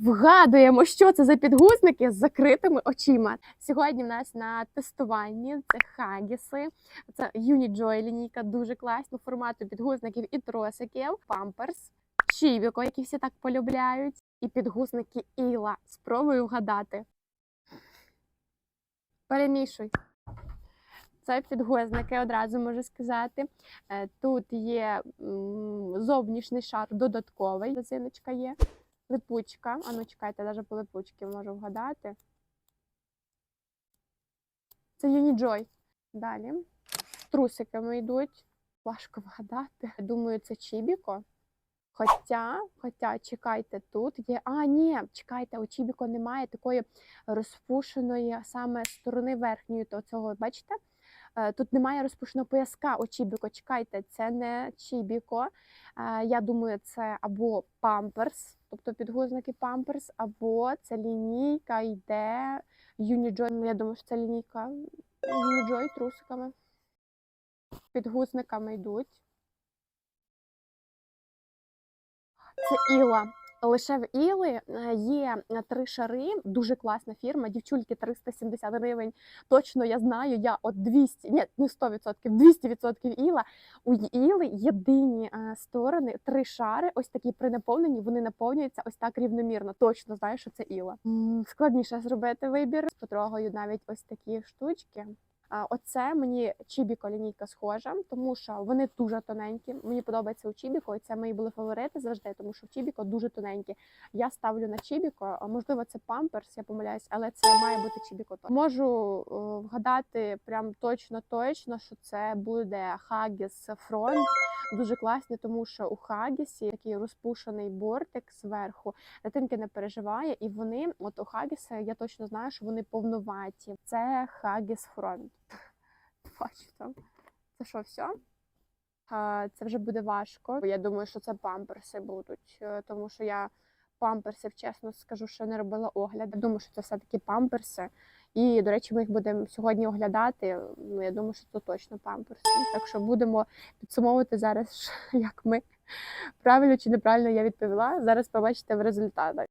вгадуємо, що це за підгузники з закритими очима. Сьогодні в нас на тестуванні це хагіси, це Unijoy лінійка, дуже класна формату підгузників і тросиків, памперс, чівіко, які всі так полюбляють, і підгузники Іла. Спробую вгадати. Перемішуй. Це підгузники, одразу можу сказати. Е, Тут є зовнішній шар додатковий, резиночка є, липучка. А ну чекайте, навіть по липучці можу вгадати. Це Unijoy. Далі. Трусиками йдуть. Важко вгадати. Думаю, це Чібіко. Хоча, хоча, чекайте, тут є. А, ні, чекайте, у Чібіко немає такої розпушеної саме сторони верхньої то цього, бачите? Е, Тут немає розпушеного пояска у Чібіко. Чекайте, це не Чібіко. Е, Я думаю, це або памперс, тобто підгузники памперс, або це лінійка йде Юніджой. Я думаю, що це лінійка Юніджой трусиками. Підгузниками йдуть. Це Іла. Лише в Іли е, є е, три шари, дуже класна фірма. Дівчульки 370 гривень. Точно я знаю. Я от 200, ні, не 100%, 200% Іла. У Іли єдині е, сторони, три шари, ось такі при наповненні, вони наповнюються ось так рівномірно. Точно знаю, що це Іла. Складніше зробити вибір. Потрогаю навіть ось такі штучки. Оце мені Чібіко лінійка схожа, тому що вони дуже тоненькі. Мені подобається у Чібіко, і це мої були фаворити завжди, тому що в Чібіко дуже тоненькі. Я ставлю на Чібіко, можливо, це памперс, я помиляюсь, але це має бути Чібіко. Можу е, вгадати прям точно точно, що це буде Хагіс Фронт. Дуже класні, тому що у Хагісі такий розпушений бортик зверху. Дитинки не переживає, і вони, от у Хагіса, я точно знаю, що вони повноваті. Це Хагіс Фронт. Бачу там. Це що, все? Це вже буде важко. Я думаю, що це памперси будуть, е, тому що я памперсів, чесно скажу, що не робила огляд. Я думаю, що це все-таки памперси. І, до речі, ми їх будемо сьогодні оглядати. Ну, я думаю, що це точно памперси. Так що будемо підсумовувати зараз, як ми правильно чи неправильно я відповіла. Зараз побачите в результатах.